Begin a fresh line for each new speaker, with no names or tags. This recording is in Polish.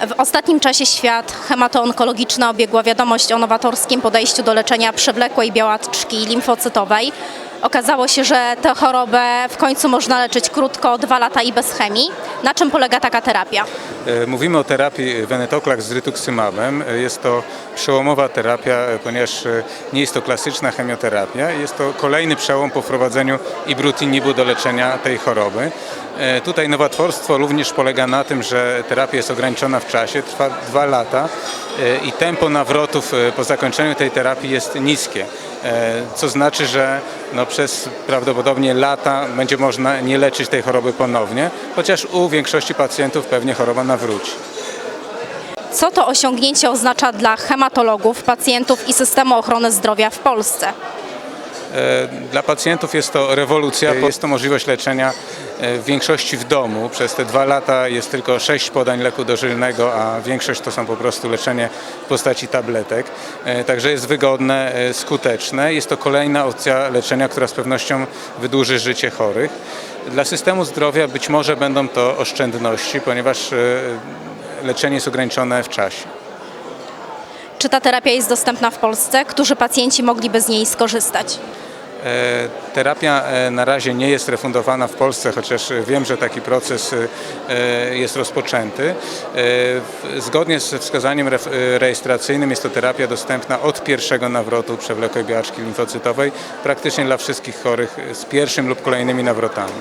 W ostatnim czasie świat hematoonkologiczny obiegła wiadomość o nowatorskim podejściu do leczenia przewlekłej białaczki limfocytowej. Okazało się, że tę chorobę w końcu można leczyć krótko, dwa lata i bez chemii. Na czym polega taka terapia?
E, Mówimy o terapii venetoclax z rituximabem. E, Jest to przełomowa terapia, e, ponieważ nie jest to klasyczna chemioterapia. Jest to kolejny przełom po wprowadzeniu ibrutinibu do leczenia tej choroby. E, Tutaj nowotworstwo również polega na tym, że terapia jest ograniczona w czasie, trwa dwa lata e, i tempo nawrotów e, po zakończeniu tej terapii jest niskie. Co znaczy, że no przez prawdopodobnie lata będzie można nie leczyć tej choroby ponownie, chociaż u większości pacjentów pewnie choroba nawróci.
Co to osiągnięcie oznacza dla hematologów, pacjentów i systemu ochrony zdrowia w Polsce?
E, Dla pacjentów jest to rewolucja, jest to możliwość leczenia e, w większości w domu. Przez te dwa lata jest tylko sześć podań leku dożylnego, a większość to są po prostu leczenie w postaci tabletek. E, Także jest wygodne, e, skuteczne. Jest to kolejna opcja leczenia, która z pewnością wydłuży życie chorych. Dla systemu zdrowia być może będą to oszczędności, ponieważ e, leczenie jest ograniczone w czasie.
Czy ta terapia jest dostępna w Polsce? Którzy pacjenci mogliby z niej skorzystać?
E, Terapia e, na razie nie jest refundowana w Polsce, chociaż wiem, że taki proces e, jest rozpoczęty. Zgodnie ze wskazaniem rejestracyjnym jest to terapia dostępna od pierwszego nawrotu przewlekłej białaczki limfocytowej, praktycznie dla wszystkich chorych z pierwszym lub kolejnymi nawrotami.